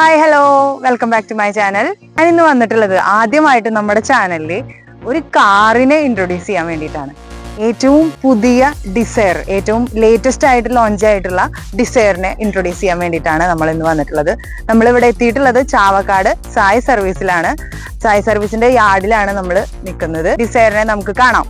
Hi hello welcome back to my channel ഞാൻ ഇന്ന് വന്നിട്ടുള്ളത് ആദ്യമായിട്ട് നമ്മുടെ ചാനലിൽ ഒരു കാറിനെ ഇൻട്രൊഡ്യൂസ് ചെയ്യാൻ വേണ്ടിയിട്ടാണ്. ഏറ്റവും പുതിയ ഡിസയർ ഏറ്റവും ലേറ്റസ്റ്റ് ആയിട്ട് ലോഞ്ച് ആയിട്ടുള്ള ഡിസയറിനെ ഇൻട്രൊഡ്യൂസ് ചെയ്യാൻ വേണ്ടിയിട്ടാണ് നമ്മൾ ഇന്ന് വന്നിട്ടുള്ളത്. നമ്മൾ ഇവിടെ എത്തിയിട്ടുള്ളത് ചാവക്കാട് സായ് സർവീസിലാണ് സായ് സർവീസിന്റെ യാർഡിലാണ് നമ്മൾ നിൽക്കുന്നത്. ഡിസയറിനെ നമുക്ക് കാണാം.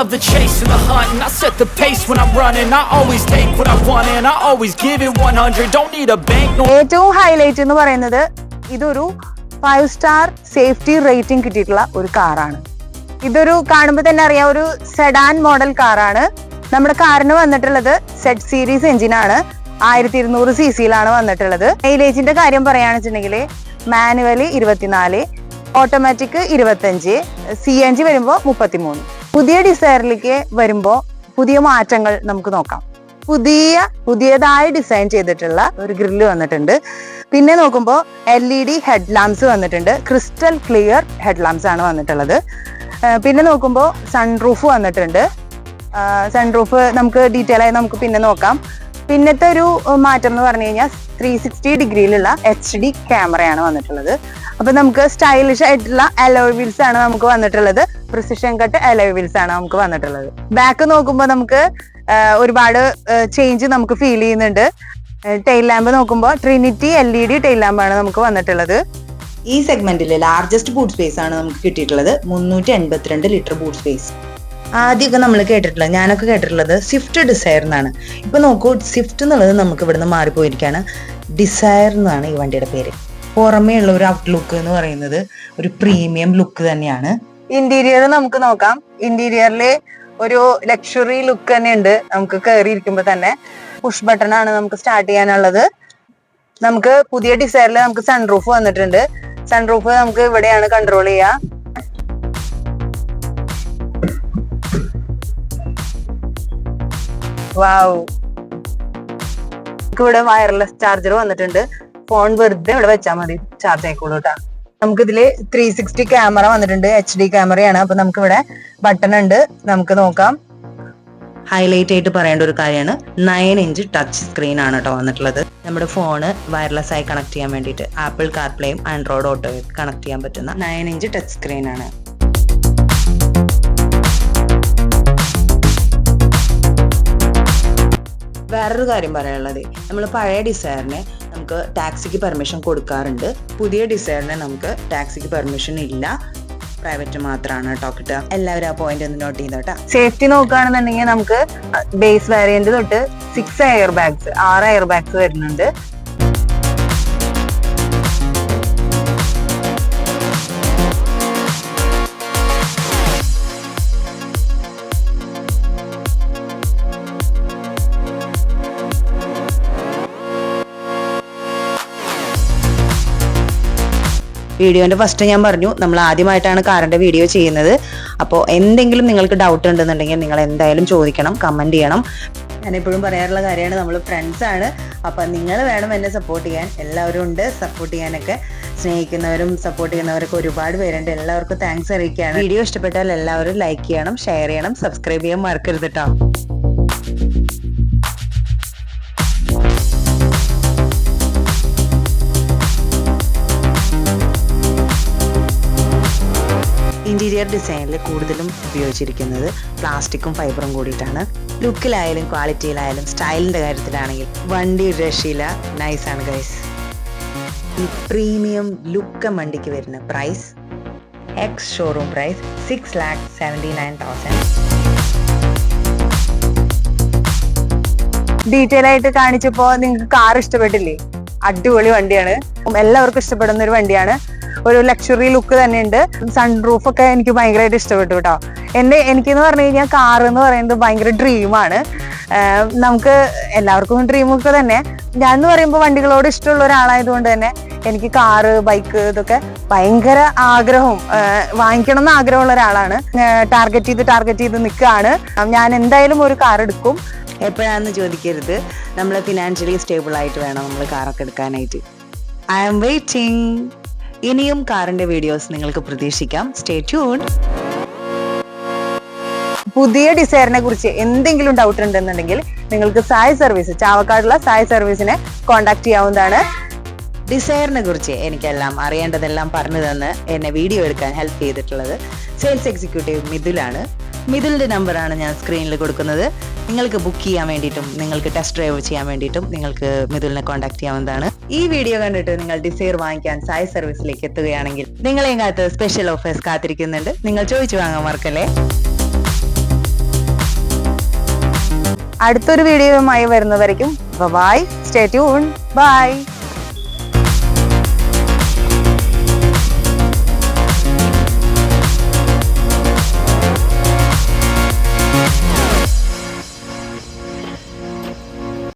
Love the chase and the hunt, and I set the pace when I'm running. I always take what I want, and I always give it 100. Don't need a bank, no. ഏറ്റവും ഹൈലൈറ്റ് എന്ന് പറയുന്നത് ഇതൊരു five star safety rating കിട്ടിയിട്ടുള്ള ഒരു കാറാണ് ഇതൊരു കാണുമ്പോൾ തന്നെ അറിയാം ഒരു സെഡാൻ മോഡൽ കാറാണ് നമ്മുടെ കാറിന് വന്നിട്ടുള്ളത് സെഡ് സീരീസ് എഞ്ചിനാണ് ആയിരത്തി ഇരുന്നൂറ് സി സിയിലാണ് വന്നിട്ടുള്ളത്. മൈലേജിന്റെ കാര്യം പറയുകയാണെന്നുണ്ടെങ്കിൽ മാനുവലി ഇരുപത്തിനാല് ഓട്ടോമാറ്റിക് ഇരുപത്തഞ്ച് സി എൻ ജി വരുമ്പോൾ മുപ്പത്തിമൂന്ന്. പുതിയ ഡിസൈനിലേക്ക് വരുമ്പോൾ പുതിയ മാറ്റങ്ങൾ നമുക്ക് നോക്കാം. പുതിയ പുതിയതായി ഡിസൈൻ ചെയ്തിട്ടുള്ള ഒരു ഗ്രില്ല് വന്നിട്ടുണ്ട്. പിന്നെ നോക്കുമ്പോൾ L E D head lamps വന്നിട്ടുണ്ട്. ക്രിസ്റ്റൽ ക്ലിയർ ഹെഡ് ലാംപ്സ് ആണ് വന്നിട്ടുള്ളത്. പിന്നെ നോക്കുമ്പോൾ സൺറൂഫ് വന്നിട്ടുണ്ട്. സൺറൂഫ് നമുക്ക് ഡീറ്റെയിൽ ആയി നമുക്ക് പിന്നെ നോക്കാം. പിന്നത്തെ ഒരു മാറ്റം എന്ന് പറഞ്ഞു കഴിഞ്ഞാൽ ത്രീ സിക്സ്റ്റി ഡിഗ്രിയിലുള്ള എച്ച് ഡി ക്യാമറയാണ് വന്നിട്ടുള്ളത്. അപ്പൊ നമുക്ക് സ്റ്റൈലിഷ് ആയിട്ടുള്ള അലോയ് വീൽസ് ആണ് നമുക്ക് വന്നിട്ടുള്ളത്. പ്രിസിഷൻ കട്ട് അലോയ് വീൽസ് ആണ് നമുക്ക് വന്നിട്ടുള്ളത്. ബാക്ക് നോക്കുമ്പോൾ നമുക്ക് ഒരുപാട് ചേഞ്ച് നമുക്ക് ഫീൽ ചെയ്യുന്നുണ്ട്. ടെയിൽ ലാമ്പ് നോക്കുമ്പോൾ trinity L E D tail ലാമ്പാണ് നമുക്ക് വന്നിട്ടുള്ളത്. ഈ സെഗ്മെന്റിലെ ലാർജസ്റ്റ് ബൂട്ട് സ്പേസ് ആണ് നമുക്ക് കിട്ടിയിട്ടുള്ളത്. മുന്നൂറ്റി എൺപത്തിരണ്ട് ലിറ്റർ ബൂട്ട് സ്പേസ് ആദ്യമൊക്കെ നമ്മൾ കേട്ടിട്ടുള്ളത് ഞാനൊക്കെ കേട്ടിട്ടുള്ളത് സ്വിഫ്റ്റ് ഡിസയർ എന്നാണ് ഇപ്പൊ നോക്കൂ സ്വിഫ്റ്റ് എന്നുള്ളത് നമുക്ക് ഇവിടുന്ന് മാറിപ്പോയിരിക്കുകയാണ് ഡിസയർ എന്നാണ് ഈ വണ്ടിയുടെ പേര്. പുറമേ ഒരു ഔട്ട്ലുക്ക് എന്ന് പറയുന്നത് ഒരു പ്രീമിയം ലുക്ക് തന്നെയാണ്. ഇന്റീരിയർ നമുക്ക് നോക്കാം. ഇന്റീരിയറിൽ ഒരു ലക്ഷറി ലുക്ക് തന്നെ ഉണ്ട് നമുക്ക് കയറി ഇരിക്കുമ്പോൾ തന്നെ പുഷ് ബട്ടൺ ആണ് നമുക്ക് സ്റ്റാർട്ട് ചെയ്യാനുള്ളത്. നമുക്ക് പുതിയ ഡിസൈനിൽ നമുക്ക് സൺറൂഫ് വന്നിട്ടുണ്ട്. സൺറൂഫ് നമുക്ക് ഇവിടെയാണ് കൺട്രോൾ ചെയ്യുക വാവ് ഇവിടെ വയർലെസ് ചാർജർ വന്നിട്ടുണ്ട്. ഫോൺ വെറുതെ ഇവിടെ വെച്ചാൽ മതി. ചാർജ് ആയിക്കോളൂ കേട്ടോ നമുക്ക് ഇതിൽ ത്രീ സിക്സ്റ്റി ക്യാമറ വന്നിട്ടുണ്ട് എച്ച് ഡി ക്യാമറയാണ് അപ്പൊ നമുക്ക് ഇവിടെ ബട്ടൺ ഉണ്ട്. നമുക്ക് നോക്കാം. ഹൈലൈറ്റ് ആയിട്ട് പറയേണ്ട ഒരു കാര്യമാണ്. നയൻ ഇഞ്ച് ടച്ച് സ്ക്രീൻ ആണ് കേട്ടോ വന്നിട്ടുള്ളത്. നമ്മുടെ ഫോണ് വയർലെസ് ആയി കണക്ട് ചെയ്യാൻ വേണ്ടിയിട്ട് ആപ്പിൾ കാർപ്ലേയും ആൻഡ്രോയിഡ് ഓട്ടോ കണക്ട് ചെയ്യാൻ പറ്റുന്ന നയൻ ഇഞ്ച് ടച്ച് സ്ക്രീൻ ആണ്. വേറൊരു കാര്യം പറയാനുള്ളത്. നമ്മൾ പഴയ ഡിസൈറിന് നമുക്ക് ടാക്സിക്ക് പെർമിഷൻ കൊടുക്കാറുണ്ട്. പുതിയ ഡിസൈറിന് നമുക്ക് ടാക്സിക്ക് പെർമിഷൻ ഇല്ല. പ്രൈവറ്റ് മാത്രമാണ് കേട്ടോ കിട്ടുക. എല്ലാവരും ആ പോയിന്റ് ഒന്ന് നോട്ട് ചെയ്തോട്ടെ. സേഫ്റ്റി നോക്കുകയാണെന്നുണ്ടെങ്കിൽ നമുക്ക് ബേസ് വേരിയന്റ് തൊട്ട് സിക്സ് എയർ ബാഗ്സ് ആറ് എയർ ബാഗ്സ് വരുന്നുണ്ട്. വീഡിയോന്റെ ഫസ്റ്റ് ഞാൻ പറഞ്ഞു നമ്മൾ ആദ്യമായിട്ടാണ് കാറിന്റെ വീഡിയോ ചെയ്യുന്നത്. അപ്പോൾ എന്തെങ്കിലും നിങ്ങൾക്ക് ഡൗട്ട് ഉണ്ടെന്നുണ്ടെങ്കിൽ നിങ്ങൾ എന്തായാലും ചോദിക്കണം കമന്റ് ചെയ്യണം. ഞാൻ എപ്പോഴും പറയാറുള്ള കാര്യമാണ് നമ്മൾ ഫ്രണ്ട്സ് ആണ്. അപ്പൊ നിങ്ങൾ വേണം എന്നെ സപ്പോർട്ട് ചെയ്യാൻ. എല്ലാവരും ഉണ്ട് സപ്പോർട്ട് ചെയ്യാനൊക്കെ സ്നേഹിക്കുന്നവരും സപ്പോർട്ട് ചെയ്യുന്നവരൊക്കെ ഒരുപാട് പേരുണ്ട്. എല്ലാവർക്കും താങ്ക്സ് അറിയിക്കുകയാണ്. വീഡിയോ ഇഷ്ടപ്പെട്ടാൽ എല്ലാവരും ലൈക്ക് ചെയ്യണം ഷെയർ ചെയ്യണം സബ്സ്ക്രൈബ് ചെയ്യാൻ മറക്കരുത് കേട്ടോ ഇന്റീരിയർ ഡിസൈനിൽ കൂടുതലും ഉപയോഗിച്ചിരിക്കുന്നത് പ്ലാസ്റ്റിക്കും ഫൈബറും കൂടിയിട്ടാണ്. ലുക്കിലായാലും ക്വാളിറ്റിയിലായാലും സ്റ്റൈലിന്റെ കാര്യത്തിലാണെങ്കിൽ വണ്ടി രക്ഷയില നൈസാണ് ഗൈസ് ഈ പ്രീമിയം ലുക്ക വണ്ടിക്ക് വരുന്ന price ex showroom price six lakh seventy nine thousand detail ആയിട്ട് കാണിച്ചപ്പോ നിങ്ങൾക്ക് കാർ ഇഷ്ടപ്പെട്ടില്ലേ? അടിപൊളി വണ്ടിയാണ്. എല്ലാവർക്കും ഇഷ്ടപ്പെടുന്ന ഒരു വണ്ടിയാണ്. ഒരു ലക്ഷറി ലുക്ക് തന്നെയുണ്ട്. സൺറൂഫ് ഒക്കെ എനിക്ക് ഭയങ്കരമായിട്ട് ഇഷ്ടപ്പെട്ടു കേട്ടോ എന്റെ എനിക്കെന്ന് പറഞ്ഞു കഴിഞ്ഞാൽ കാർ എന്ന് പറയുന്നത് ഭയങ്കര ഡ്രീമാണ് നമുക്ക് എല്ലാവർക്കും ഡ്രീമൊക്കെ തന്നെ. ഞാൻ എന്ന് പറയുമ്പോൾ വണ്ടികളോട് ഇഷ്ടമുള്ള ഒരാളായതുകൊണ്ട് തന്നെ എനിക്ക് കാറ് ബൈക്ക് ഇതൊക്കെ ഭയങ്കര ആഗ്രഹവും വാങ്ങിക്കണം എന്ന് ആഗ്രഹമുള്ള ഒരാളാണ്. ടാർഗറ്റ് ചെയ്ത് ടാർഗറ്റ് ചെയ്ത് നിൽക്കുകയാണ്. ഞാൻ എന്തായാലും ഒരു കാർ എടുക്കും. എപ്പോഴാണെന്ന് ചോദിക്കരുത്. നമ്മൾ ഫിനാൻഷ്യലി സ്റ്റേബിൾ ആയിട്ട് വേണം നമ്മൾ കാറൊക്കെ എടുക്കാനായിട്ട്. ഐ ആം വെയിറ്റിംഗ് ഇനിയും കാറിന്റെ വീഡിയോസ് നിങ്ങൾക്ക് പ്രതീക്ഷിക്കാം. സ്റ്റേ ട്യൂൺ പുതിയ ഡിസൈറിനെ കുറിച്ച് എന്തെങ്കിലും ഡൗട്ട് ഉണ്ടെന്നുണ്ടെങ്കിൽ നിങ്ങൾക്ക് സായ് സർവീസ് ചാവക്കാടുള്ള സായ് സർവീസിനെ കോൺടാക്ട് ചെയ്യാവുന്നതാണ്. ഡിസൈറിനെ കുറിച്ച് എനിക്കെല്ലാം അറിയേണ്ടതെല്ലാം പറഞ്ഞു തന്ന് എന്നെ വീഡിയോ എടുക്കാൻ ഹെൽപ്പ് ചെയ്തിട്ടുള്ളത് സെയിൽസ് എക്സിക്യൂട്ടീവ് മിഥുലാണ്. മിഥുലിന്റെ നമ്പറാണ് ഞാൻ സ്ക്രീനിൽ കൊടുക്കുന്നത്. നിങ്ങൾക്ക് ബുക്ക് ചെയ്യാൻ വേണ്ടിയിട്ടും നിങ്ങൾക്ക് ടെസ്റ്റ് ഡ്രൈവ് ചെയ്യാൻ വേണ്ടിയിട്ടും നിങ്ങൾക്ക് മിഥുലിനെ കോൺടാക്ട് ചെയ്യാവുന്നതാണ്. ഈ വീഡിയോ കണ്ടിട്ട് നിങ്ങൾ ഡിസൈർ വാങ്ങിക്കാൻ സായ് സർവീസിലേക്ക് എത്തുകയാണെങ്കിൽ നിങ്ങളെയും കാത്ത് സ്പെഷ്യൽ ഓഫേഴ്സ് കാത്തിരിക്കുന്നുണ്ട്. നിങ്ങൾ ചോദിച്ചു വാങ്ങാൻ മറക്കല്ലേ? അടുത്തൊരു വീഡിയോയുമായി വരുന്നവരേക്കും. Bye stay tune bye